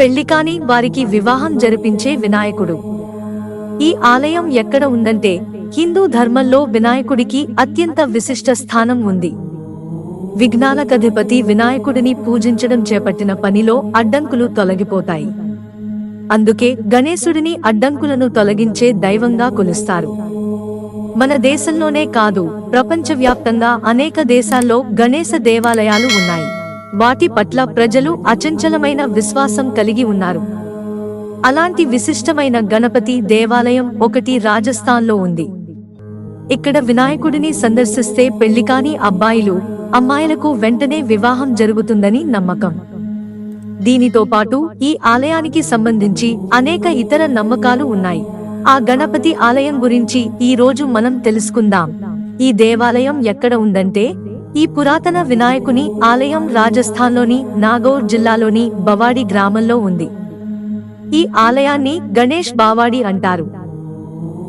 పెళ్ళికాని వారికి వివాహం జరిపించే వినాయకుడు. ఈ ఆలయం ఎక్కడ ఉందంటే హిందూ ధర్మంలో వినాయకుడికి అత్యంత విశిష్ట స్థానం ఉంది. విఘ్నాలకధిపతి వినాయకుడిని పూజించడం చేపట్టిన పనిలో అడ్డంకులు తొలగిపోతాయి. అందుకే గణేశుడిని అడ్డంకులను తొలగించే దైవంగా కొలుస్తారు. మన దేశంలోనే కాదు ప్రపంచవ్యాప్తంగా అనేక దేశాల్లో గణేశ దేవాలయాలు ఉన్నాయి. వాటి పట్ల ప్రజలు అచంచలమైన విశ్వాసం కలిగి ఉన్నారు. అలాంటి విశిష్టమైన గణపతి దేవాలయం ఒకటి రాజస్థాన్లో ఉంది. ఇక్కడ వినాయకుడిని సందర్శిస్తే పెళ్ళికాని అబ్బాయిలు అమ్మాయిలకు వెంటనే వివాహం జరుగుతుందని నమ్మకం. దీనితో పాటు ఈ ఆలయానికి సంబంధించి అనేక ఇతర నమ్మకాలు ఉన్నాయి. ఆ గణపతి ఆలయం గురించి ఈ రోజు మనం తెలుసుకుందాం. ఈ దేవాలయం ఎక్కడ ఉందంటే ఈ పురాతన వినాయకుని ఆలయం రాజస్థాన్లోని నాగౌర్ జిల్లాలోని బవాడి గ్రామంలో ఉంది. ఈ ఆలయాన్ని గణేష్ బావాడి అంటారు.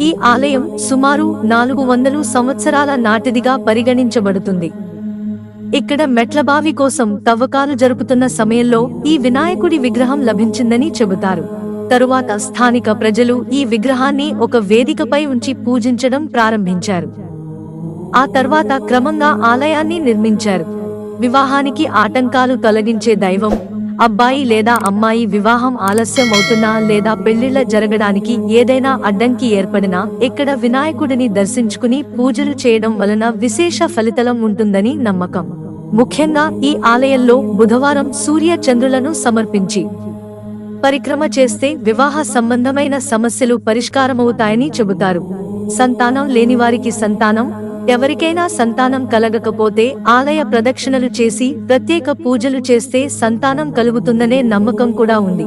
ఈ ఆలయం సుమారు నాలుగు వందలు సంవత్సరాల నాటిదిగా పరిగణించబడుతుంది. ఇక్కడ మెట్లబావి కోసం తవ్వకాలు జరుపుతున్న సమయంలో ఈ వినాయకుడి విగ్రహం లభించిందని చెబుతారు. తరువాత స్థానిక ప్రజలు ఈ విగ్రహాన్ని ఒక వేదికపై ఉంచి పూజించడం ప్రారంభించారు. ఆ తర్వాత క్రమంగా ఆలయాన్ని నిర్మించారు. వివాహానికి ఆటంకాలు తొలగించే దైవం అబ్బాయి లేదా అమ్మాయి వివాహం ఆలస్యం అవుతున్నా లేదా పెళ్ళిళ్ళ జరగడానికి ఏదైనా అడ్డంకి ఏర్పడినా ఇక్కడ వినాయకుడిని దర్శించుకుని పూజలు చేయడం వలన విశేష ఫలితలం ఉంటుందని నమ్మకం. ముఖ్యంగా ఈ ఆలయంలో బుధవారం సూర్య చంద్రులను సమర్పించి పరిక్రమ చేస్తే వివాహ సంబంధమైన సమస్యలు పరిష్కారమవుతాయని చెబుతారు. సంతానం లేని వారికి సంతానం ఎవరికైనా సంతానం కలగకపోతే ఆలయ ప్రదక్షిణలు చేసి ప్రత్యేక పూజలు చేస్తే సంతానం కలుగుతుందనే నమ్మకం కూడా ఉంది.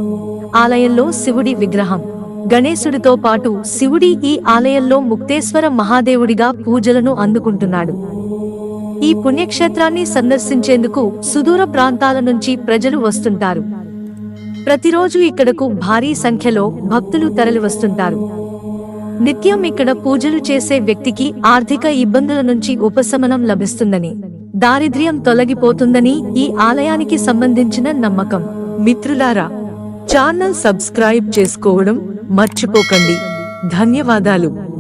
ఆలయంలో శివుడి విగ్రహం. గణేశుడితో పాటు శివుడి ఈ ఆలయంలో ముక్తేశ్వర మహాదేవుడిగా పూజలను అందుకుంటున్నాడు. ఈ పుణ్యక్షేత్రాన్ని సందర్శించేందుకు సుదూర ప్రాంతాల నుంచి ప్రజలు వస్తుంటారు. ప్రతిరోజు ఇక్కడకు భారీ సంఖ్యలో భక్తులు తరలివస్తుంటారు. నిత్యం ఇక్కడ పూజలు చేసే వ్యక్తికి ఆర్థిక ఇబ్బందుల నుంచి ఉపశమనం లభిస్తుందని దారిద్ర్యం తొలగిపోతుందని ఈ ఆలయానికి సంబంధించిన నమ్మకం. మిత్రులారా ఛానల్ సబ్స్క్రైబ్ చేసుకోవడం మర్చిపోకండి. ధన్యవాదాలు.